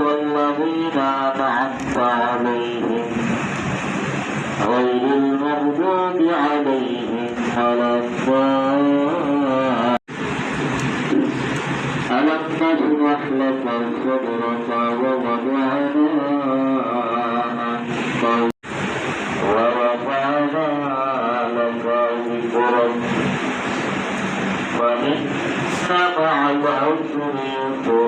الذين أنعمت عليهم غير المغضوب عليهم ولا ألم نشرح لك صدرك ووضعنا عنك ورفعنا لك ذكرك فإن مع العسر يسرا